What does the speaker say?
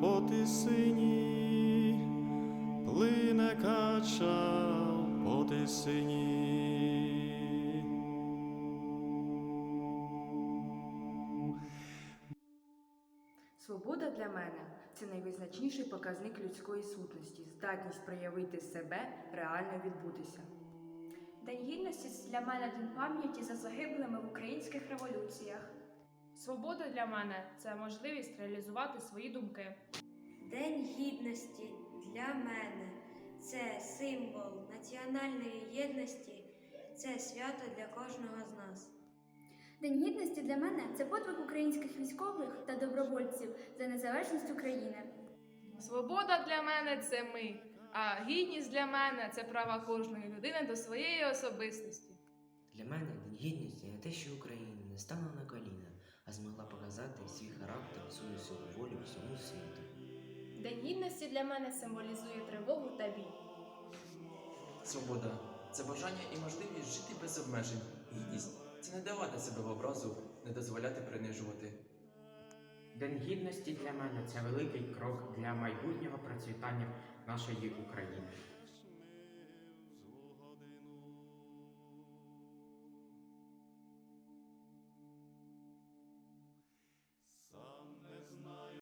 по тисині, плине кача по тисині. Свобода для мене це найвизначніший показник людської сутності, здатність проявити себе, реально відбутися. День гідності для мене день пам'яті за загиблими в українських революціях. Свобода для мене це можливість реалізувати свої думки. День гідності для мене це символ національної єдності, це свято для кожного з нас. День гідності для мене це подвиг українських військових та добровольців за незалежність України. Свобода для мене це ми, а гідність для мене це права кожної людини до своєї особистості. Для мене День гідності не те, що Україна не стала на коліна, а змогла показати свій характер, свою силу волю всьому світу. День гідності для мене символізує тривогу та біль. Свобода це бажання і можливість жити без обмежень. Гідність це не давати себе в образу, не дозволяти принижувати. День гідності для мене це великий крок для майбутнього процвітання нашої України.